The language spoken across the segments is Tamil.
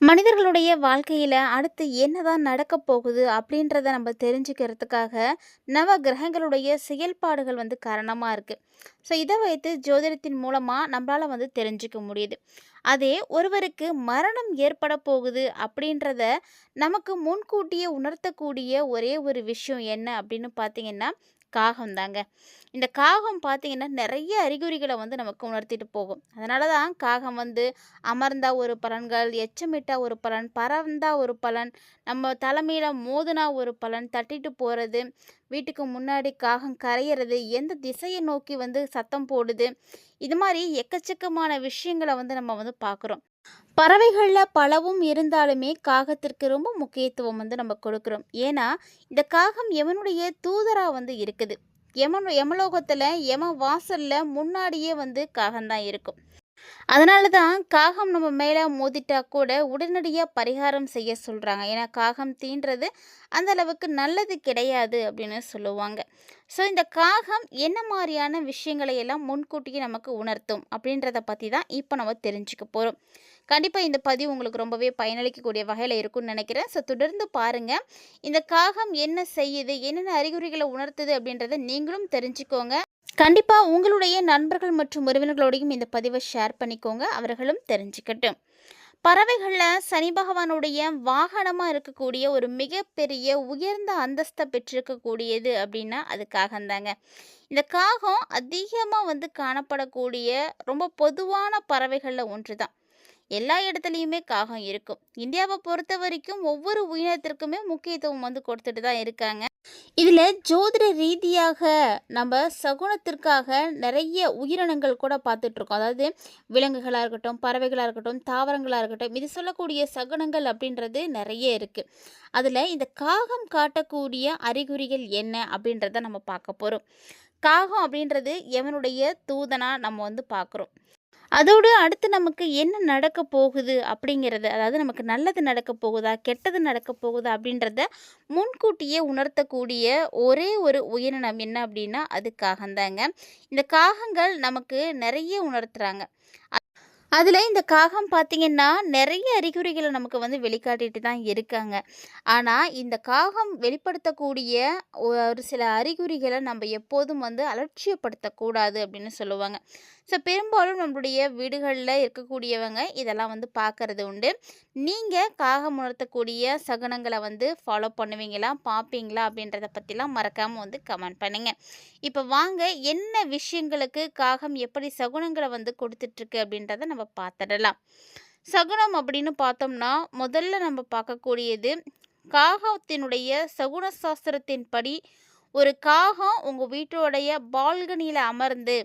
மனிதர்களுடைய வாழ்க்கையில் அடுத்து என்னதான் நடக்கப் போகுது அப்படின்றத நம்ம தெரிஞ்சுக்கிறதுக்காக நவ கிரகங்களுடைய செயல்பாடுகள் வந்து காரணமாக இருக்குது ஸோ இதை வைத்து ஜோதிடத்தின் மூலமாக நம்மளால் வந்து தெரிஞ்சுக்க முடியுது. அதே ஒருவருக்கு மரணம் ஏற்பட போகுது அப்படின்றத நமக்கு முன்கூட்டியே உணர்த்தக்கூடிய ஒரே ஒரு விஷயம் என்ன அப்படின்னு பார்த்தீங்கன்னா, காகம் தாங்க. இந்த காகம் பார்த்திங்கன்னா நிறைய அறிகுறிகளை வந்து நமக்கு உணர்த்திட்டு போகும். அதனால தான் காகம் வந்து அமர்ந்தா ஒரு பலன்கள், எச்சமிட்டா ஒரு பலன், பறந்தா ஒரு பலன், நம்ம தலைமையில் மோதுனா ஒரு பலன், தட்டிட்டு போகிறது வீட்டுக்கு முன்னாடி காகம் கரையிறது, எந்த திசையை நோக்கி வந்து சத்தம் போடுது, இது மாதிரி எக்கச்சக்கமான விஷயங்கள வந்து நம்ம வந்து பார்க்குறோம். பறவைகளில் பலவும் இருந்தாலுமே காகத்திற்கு ரொம்ப முக்கியத்துவம் வந்து நம்ம கொடுக்குறோம். ஏன்னா, இந்த காகம் எவனுடைய தூதராக வந்து இருக்குது. யமன் எமலோகத்தில் எம வாசலில் முன்னாடியே வந்து காகம்தான் இருக்கும். அதனால தான் காகம் நம்ம மேலே மோதிட்டா கூட உடனடியாக பரிகாரம் செய்ய சொல்கிறாங்க ஏன்னா, காகம் தீண்டுறது அந்த அளவுக்கு நல்லது கிடையாது அப்படின்னு சொல்லுவாங்க. ஸோ இந்த காகம் என்ன மாதிரியான விஷயங்களை எல்லாம் முன்கூட்டியே நமக்கு உணர்த்தும் அப்படின்றத பற்றி தான் இப்போ நம்ம தெரிஞ்சுக்க போகிறோம் கண்டிப்பாக இந்த பதிவு உங்களுக்கு ரொம்பவே பயனளிக்கக்கூடிய வகையில் இருக்கும்னு நினைக்கிறேன் ஸோ தொடர்ந்து பாருங்க. இந்த காகம் என்ன செய்யுது, என்னென்ன அறிகுறிகளை உணர்த்துது அப்படின்றத நீங்களும் தெரிஞ்சுக்கோங்க. கண்டிப்பாக உங்களுடைய நண்பர்கள் மற்றும் உறவினர்களோடையும் இந்த பதிவை ஷேர் பண்ணிக்கோங்க. அவர்களும் தெரிஞ்சுக்கட்டும். பறவைகளில் சனி பகவானுடைய வாகனமாக இருக்கக்கூடிய ஒரு மிகப்பெரிய உயர்ந்த அந்தஸ்தை பெற்றிருக்கக்கூடியது அப்படின்னா, அது காகம்தாங்க இந்த காகம் அதிகமாக வந்து காணப்படக்கூடிய ரொம்ப பொதுவான பறவைகளில் ஒன்று தான். எல்லா இடத்துலையுமே காகம் இருக்கும். இந்தியாவை பொறுத்த வரைக்கும் ஒவ்வொரு உயிரினத்திற்குமே முக்கியத்துவம் வந்து கொடுத்துட்டு தான் இருக்காங்க. இதில் ஜோதிட ரீதியாக நம்ம சகுனத்திற்காக நிறைய உயிரினங்கள் கூட பார்த்துட்ருக்கோம். அதாவது விலங்குகளாக இருக்கட்டும், பறவைகளாக இருக்கட்டும், தாவரங்களாக இருக்கட்டும், இது சொல்லக்கூடிய சகுனங்கள் அப்படின்றது நிறைய இருக்குது அதில் இந்த காகம் காட்டக்கூடிய அறிகுறிகள் என்ன அப்படின்றத நம்ம பார்க்க போகிறோம் காகம் அப்படின்றது எவனுடைய தூதனாக நம்ம வந்து பார்க்குறோம். அதோடு அடுத்து நமக்கு என்ன நடக்க போகுது அப்படிங்கிறது, அதாவது நமக்கு நல்லது நடக்க போகுதா, கெட்டது நடக்க போகுதா அப்படின்றத முன்கூட்டியே உணர்த்தக்கூடிய ஒரே ஒரு உயிரினம் என்ன அப்படின்னா, அது காகம்தாங்க இந்த காகங்கள் நமக்கு நிறைய உணர்த்துறாங்க. அதில் இந்த காகம் பார்த்திங்கன்னா நிறைய அறிகுறிகளை நமக்கு வந்து வெளிக்காட்டிட்டு தான் இருக்காங்க. ஆனால் இந்த காகம் வெளிப்படுத்தக்கூடிய ஒரு சில அறிகுறிகளை நம்ம எப்போதும் வந்து அலட்சியப்படுத்தக்கூடாது அப்படின்னு சொல்லுவாங்க. ஸோ பெரும்பாலும் நம்மளுடைய வீடுகளில் இருக்கக்கூடியவங்க இதெல்லாம் வந்து பார்க்கறது உண்டு. நீங்கள் காகம் உணர்த்தக்கூடிய சகுனங்களை வந்து ஃபாலோ பண்ணுவீங்களா? பார்ப்பீங்களா? அப்படின்றத பற்றிலாம் மறக்காமல் வந்து கமெண்ட் பண்ணுங்கள் இப்போ வாங்க என்ன விஷயங்களுக்கு காகம் எப்படி சகுனங்களை வந்து கொடுத்துட்ருக்கு அப்படின்றத நம்ம பார்த்துடலாம். சகுனம் அப்படின்னு பார்த்தோம்னா, முதல்ல நம்ம பார்க்கக்கூடியது காகத்தினுடைய சகுன சாஸ்திரத்தின்படி, ஒரு காகம் உங்கள் வீட்டோடைய பால்கனியில் அமர்ந்து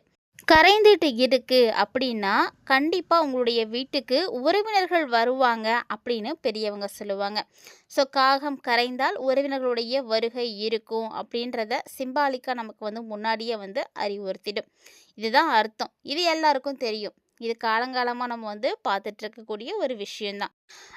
கரைந்துட்டு இருக்கு அப்படின்னா, கண்டிப்பாக உங்களுடைய வீட்டுக்கு உறவினர்கள் வருவாங்க அப்படின்னு பெரியவங்க சொல்லுவாங்க. ஸோ காகம் கரைந்தால் உறவினர்களுடைய வருகை இருக்கும் அப்படின்றத சிம்பாலிக்காக நமக்கு வந்து முன்னாடியே வந்து அறிவுறுத்திடும். இதுதான் அர்த்தம். இது எல்லாருக்கும் தெரியும். இது காலங்காலமாக நம்ம வந்து பார்த்துட்ருக்கக்கூடிய ஒரு விஷயந்தான்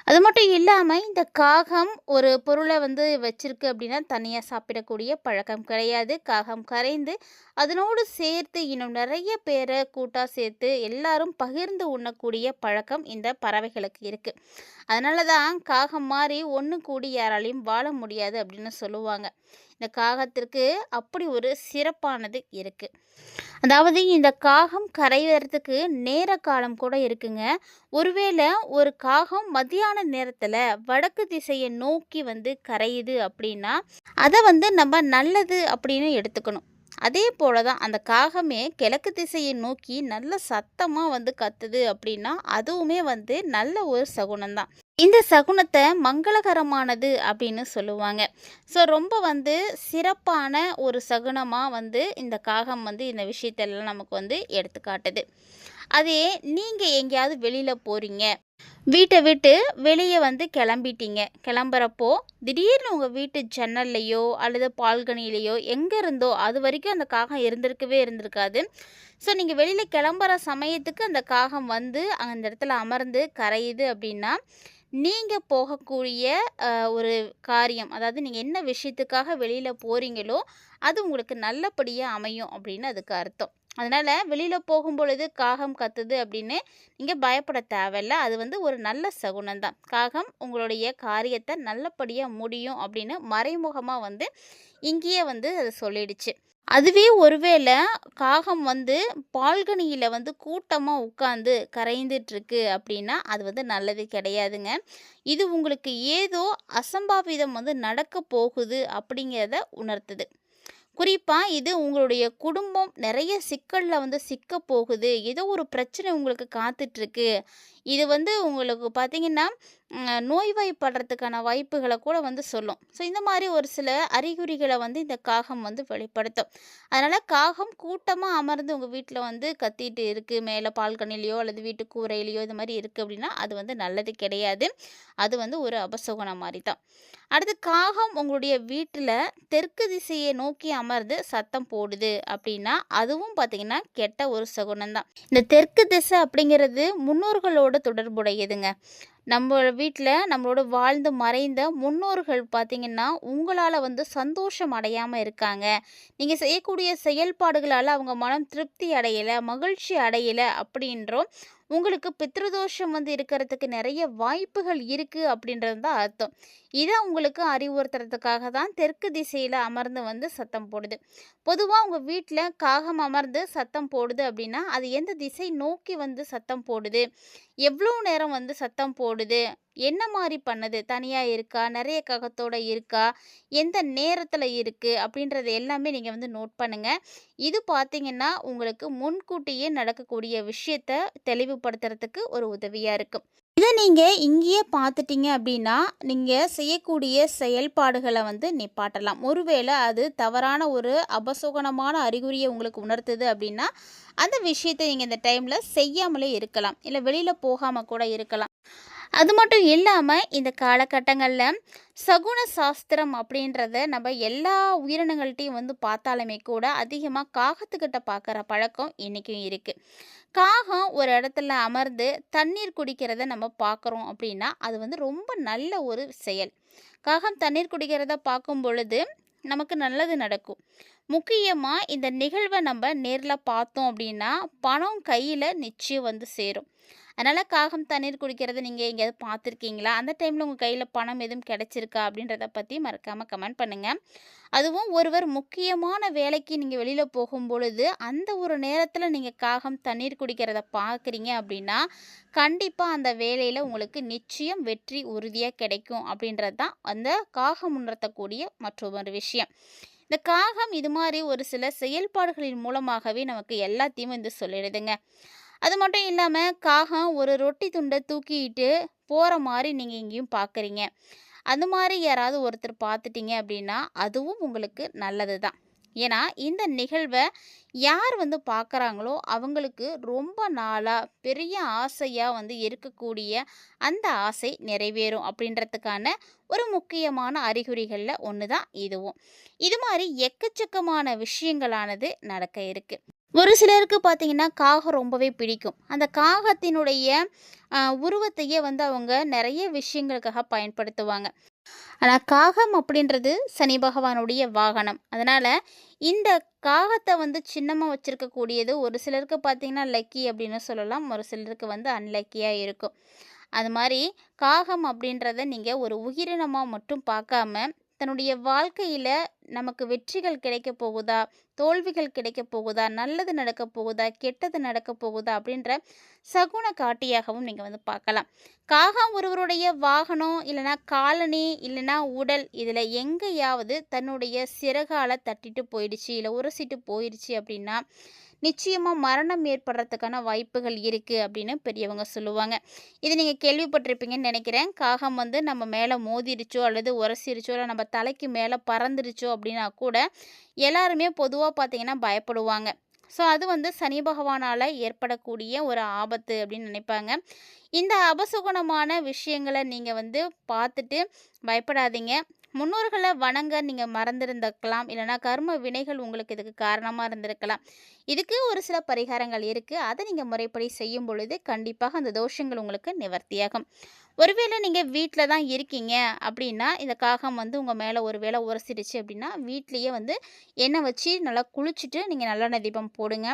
அது மட்டும் இல்லாமல் இந்த காகம் ஒரு பொருளை வந்து வச்சிருக்கு அப்படின்னா, தனியாக சாப்பிடக்கூடிய பழக்கம் கிடையாது. காகம் கரைந்து அதனோடு சேர்த்து இன்னும் நிறைய பேரை கூட்டாக சேர்த்து எல்லாரும் பகிர்ந்து உண்ணக்கூடிய பழக்கம் இந்த பறவைகளுக்கு இருக்குது அதனால தான் காகம் மாதிரி ஒன்று கூடி யாராலையும் வாழ முடியாது அப்படின்னு சொல்லுவாங்க. இந்த காகத்திற்கு அப்படி ஒரு சிறப்பானது இருக்குது அதாவது இந்த காகம் கரையறதுக்கு நேர காலம் கூட இருக்குங்க. ஒருவேளை ஒரு காகம் மதியான நேரத்தில் வடக்கு திசையை நோக்கி வந்து கரையுது அப்படின்னா, அதை வந்து நம்ம நல்லது அப்படின்னு எடுத்துக்கணும். அதே போல தான் அந்த காகமே கிழக்கு திசையை நோக்கி நல்ல சத்தமாக வந்து கத்துது அப்படின்னா, அதுவுமே வந்து நல்ல ஒரு சகுனம்தான் இந்த சகுனத்தை மங்களகரமானது அப்படின்னு சொல்லுவாங்க. ஸோ ரொம்ப வந்து சிறப்பான ஒரு சகுனமாக வந்து இந்த காகம் வந்து இந்த விஷயத்தெல்லாம் நமக்கு வந்து எடுத்துக்காட்டுது. அதே நீங்கள் எங்கேயாவது வெளியில் போகிறீங்க வீட்டை விட்டு வெளியே வந்து கிளம்பிட்டீங்க. கிளம்புறப்போ திடீர்னு உங்கள் வீட்டு ஜன்னல்லையோ அல்லது பால்கனியிலயோ எங்கே இருந்தோ அது வரைக்கும் அந்த காகம் இருந்திருக்கவே இருந்திருக்காது. ஸோ நீங்கள் வெளியில் கிளம்புற சமயத்துக்கு அந்த காகம் வந்து அந்த இடத்துல அமர்ந்து கரையுது அப்படின்னா, நீங்கள் போகக்கூடிய ஒரு காரியம், அதாவது நீங்கள் என்ன விஷயத்துக்காக வெளியில் போகிறீங்களோ அது உங்களுக்கு நல்லபடியாக அமையும் அப்படின்னு அதுக்கு அர்த்தம். அதனால் வெளியில் போகும்பொழுது காகம் கத்துது அப்படின்னு நீங்கள் பயப்பட தேவையில்ல. அது வந்து ஒரு நல்ல சகுனம் தான். காகம் உங்களுடைய காரியத்தை நல்லபடியாக முடியும் அப்படின்னு மறைமுகமாக வந்து இங்கேயே வந்து அது சொல்லிடுச்சு. அதுவே ஒருவேளை காகம் வந்து பால்கனியில் வந்து கூட்டமாக உட்காந்து கரைந்துட்டுருக்கு அப்படின்னா, அது வந்து நல்லது கிடையாதுங்க. இது உங்களுக்கு ஏதோ அசம்பாவிதம் வந்து நடக்கப் போகுது அப்படிங்கிறத உணர்த்துது. குறிப்பாக இது உங்களுடைய குடும்பம் நிறைய சிக்கலில் வந்து சிக்க போகுது. ஏதோ ஒரு பிரச்சனை உங்களுக்கு காத்துட்ருக்கு. இது வந்து உங்களுக்கு பார்த்தீங்கன்னா, நோய்வாய்ப்படுறதுக்கான வாய்ப்புகளை கூட வந்து சொல்லும். ஸோ இந்த மாதிரி ஒரு சில அறிகுறிகளை வந்து இந்த காகம் வந்து வெளிப்படுத்தும். அதனால் காகம் கூட்டமாக அமர்ந்து உங்கள் வீட்டில் வந்து கத்திட்டு இருக்குது மேலே பால்கனிலேயோ அல்லது வீட்டு கூரையிலையோ இது மாதிரி இருக்குது அப்படின்னா, அது வந்து நல்லது கிடையாது. அது வந்து ஒரு அபசகுணம் மாதிரி தான். அடுத்து காகம் உங்களுடைய வீட்டில் தெற்கு திசையை நோக்கி அமர்ந்து சத்தம் போடுது அப்படின்னா, அதுவும் பார்த்தீங்கன்னா கெட்ட ஒரு சகுனம் தான். இந்த தெற்கு திசை அப்படிங்கிறது முன்னோர்களோட தொடர்புடையதுங்க. நம்ம வீட்டில் நம்மளோட வாழ்ந்து மறைந்த முன்னோர்கள் பார்த்தீங்கன்னா, உங்களால வந்து சந்தோஷம் அடையாம இருக்காங்க. நீங்க செய்யக்கூடிய செயல்பாடுகளால அவங்க மனம் திருப்தி அடையலை மகிழ்ச்சி அடையல அப்படின்றோம். உங்களுக்கு பித்ருதோஷம் வந்து இருக்கிறதுக்கு நிறைய வாய்ப்புகள் இருக்குது அப்படின்றது தான் அர்த்தம். இதை உங்களுக்கு அறிவுறுத்துறதுக்காக தான் தெற்கு திசையில் அமர்ந்து வந்து சத்தம் போடுது. பொதுவாக உங்கள் வீட்டில் காகம் அமர்ந்து சத்தம் போடுது அப்படின்னா, அது எந்த திசை நோக்கி வந்து சத்தம் போடுது? எவ்வளோ நேரம் வந்து சத்தம் போடுது? என்ன மாதிரி பண்ணுது? தனியாக இருக்கா? நிறைய ககத்தோடு இருக்கா? எந்த நேரத்தில் இருக்குது அப்படின்றது எல்லாமே நீங்கள் வந்து நோட் பண்ணுங்கள் இது பார்த்தீங்கன்னா, உங்களுக்கு முன்கூட்டியே நடக்கக்கூடிய விஷயத்த தெளிவுபடுத்துறதுக்கு ஒரு உதவியாக இருக்கும். இதை நீங்கள் இங்கேயே பார்த்துட்டீங்க அப்படின்னா, நீங்கள் செய்யக்கூடிய செயல்பாடுகளை வந்து நிப்பாட்டலாம். ஒருவேளை அது தவறான ஒரு அபசோகனமான அறிகுறியை உங்களுக்கு உணர்த்துது அப்படின்னா, அந்த விஷயத்தை நீங்கள் இந்த டைமில் செய்யாமலே இருக்கலாம். இல்லை வெளியில் போகாமல் கூட இருக்கலாம். அது மட்டும் இல்லாமல் இந்த காலகட்டங்களில் சகுன சாஸ்திரம் அப்படின்றத நம்ம எல்லா உயிரினங்கள்ட்டையும் வந்து பார்த்தாலுமே கூட, அதிகமாக காகத்துக்கிட்ட பார்க்குற பழக்கம் இன்றைக்கும் இருக்குது காகம் ஒரு இடத்துல அமர்ந்து தண்ணீர் குடிக்கிறத நம்ம பார்க்குறோம் அப்படின்னா, அது வந்து ரொம்ப நல்ல ஒரு செயல். காகம் தண்ணீர் குடிக்கிறத பார்க்கும் பொழுது, நமக்கு நல்லது நடக்கும். முக்கியமாக இந்த நிகழ்வை நம்ம நேரில் பார்த்தோம் அப்படின்னா, பணம் கையில் நிச்சயம் வந்து சேரும். அதனால் காகம் தண்ணீர் குடிக்கிறத நீங்கள் எங்கேயாவது பார்த்துருக்கீங்களா? அந்த டைமில் உங்கள் கையில் பணம் எதுவும் கிடச்சிருக்கா அப்படின்றத பற்றி மறக்காம கமெண்ட் பண்ணுங்கள் அதுவும் ஒருவர் முக்கியமான வேலைக்கு நீங்கள் வெளியில் போகும் போகும்பொழுது, அந்த ஒரு நேரத்தில் நீங்கள் காகம் தண்ணீர் குடிக்கிறத பார்க்குறீங்க அப்படின்னா, கண்டிப்பாக அந்த வேலையில் உங்களுக்கு நிச்சயம் வெற்றி உறுதியாக கிடைக்கும் அப்படின்றது தான் அந்த காகம் உணர்த்தக்கூடிய மற்றொரு விஷயம். இந்த காகம் இது மாதிரி ஒரு சில செயல்பாடுகளின் மூலமாகவே நமக்கு எல்லாத்தையும் வந்து சொல்லிடுதுங்க. அது மட்டும் இல்லாமல் காகம் ஒரு ரொட்டி துண்டை தூக்கிட்டு போகிற மாதிரி நீங்கள் எங்கேயும் பார்க்குறீங்க. அந்த மாதிரி யாராவது ஒருத்தர் பார்த்துட்டீங்க அப்படின்னா, அதுவும் உங்களுக்கு நல்லது தான். ஏன்னா, இந்த நிகழ்வை யார் வந்து பார்க்குறாங்களோ, அவங்களுக்கு ரொம்ப நாளாக பெரிய ஆசையாக வந்து இருக்கக்கூடிய அந்த ஆசை நிறைவேறும் அப்படின்றதுக்கான ஒரு முக்கியமான அறிகுறிகளில் ஒன்று தான் இதுவும். இது மாதிரி எக்கச்சக்கமான விஷயங்களானது நடக்க இருக்கு. ஒரு சிலருக்கு பார்த்தீங்கன்னா, காகம் ரொம்பவே பிடிக்கும். அந்த காகத்தினுடைய உருவத்தையே வந்து அவங்க நிறைய விஷயங்களுக்காக பயன்படுத்துவாங்க. ஆனால் காகம் அப்படின்றது சனி பகவானுடைய வாகனம். அதனால் இந்த காகத்தை வந்து சின்னமாக வச்சுருக்கக்கூடியது ஒரு சிலருக்கு பார்த்தீங்கன்னா, லக்கி அப்படின்னு சொல்லலாம். ஒரு சிலருக்கு வந்து அன்லக்கியாக இருக்கும். அது மாதிரி காகம் அப்படின்றத நீங்கள் ஒரு உயிரினமாக மட்டும் பார்க்காம, தன்னுடைய வாழ்க்கையில் நமக்கு வெற்றிகள் கிடைக்கப் போகுதா? தோல்விகள் கிடைக்கப் போகுதா? நல்லது நடக்கப் போகுதா? கெட்டது நடக்கப் போகுதா? அப்படின்ற சகுன காட்டியாகவும் நீங்கள் வந்து பார்க்கலாம். காகம் ஒருவருடைய வாகனம், இல்லைன்னா காலனி இல்லைன்னா உடல் இதில் எங்கேயாவது தன்னுடைய சிறகால தட்டிட்டு போயிடுச்சு, இல்லை உரசிட்டு போயிடுச்சு அப்படின்னா, நிச்சயமாக மரணம் ஏற்படுறதுக்கான வாய்ப்புகள் இருக்குது அப்படின்னு பெரியவங்க சொல்லுவாங்க. இது நீங்கள் கேள்விப்பட்டிருப்பீங்கன்னு நினைக்கிறேன் காகம் வந்து நம்ம மேலே மோதிருச்சோ, அல்லது உரசிருச்சோ, இல்லை நம்ம தலைக்கு மேலே பறந்துருச்சோ அப்படின்னா கூட, எல்லாருமே பொதுவாக பார்த்தீங்கன்னா பயப்படுவாங்க. ஸோ அது வந்து சனி பகவானால ஏற்படக்கூடிய ஒரு ஆபத்து அப்படின்னு நினைப்பாங்க. இந்த அபசுகுணமான விஷயங்களை நீங்கள் வந்து பார்த்துட்டு பயப்படாதீங்க. முன்னோர்களை வணங்க நீங்க மறந்துருந்துக்கலாம் இல்லைன்னா கர்ம வினைகள் உங்களுக்கு இதுக்கு காரணமா இருந்திருக்கலாம். இதுக்கு ஒரு சில பரிகாரங்கள் இருக்கு. அதை நீங்கள் முறைப்படி செய்யும் பொழுது, கண்டிப்பாக அந்த தோஷங்கள் உங்களுக்கு நிவர்த்தியாகும். ஒருவேளை நீங்கள் வீட்டில் தான் இருக்கீங்க அப்படின்னா இந்த காகம் வந்து உங்கள் மேலே ஒரு வேளை உரசிடுச்சு அப்படின்னா வீட்லேயே வந்து எண்ணெய் வச்சு நல்லா குளிச்சுட்டு நீங்கள் நல்லெண்ணெய் தீபம் போடுங்க.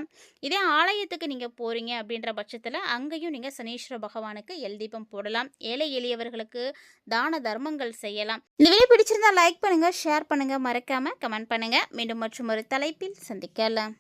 இதே ஆலயத்துக்கு நீங்கள் போகிறீங்க அப்படின்ற பட்சத்தில் அங்கேயும் நீங்கள் சனீஸ்வர பகவானுக்கு எல் தீபம் போடலாம். ஏழை எளியவர்களுக்கு தான தர்மங்கள் செய்யலாம். இந்த வீடியோ பிடிச்சிருந்தா லைக் பண்ணுங்கள் ஷேர் பண்ணுங்கள் மறக்காமல் கமெண்ட் பண்ணுங்கள் மீண்டும் மற்றும் ஒரு தலைப்பில் சந்திக்கலாம்.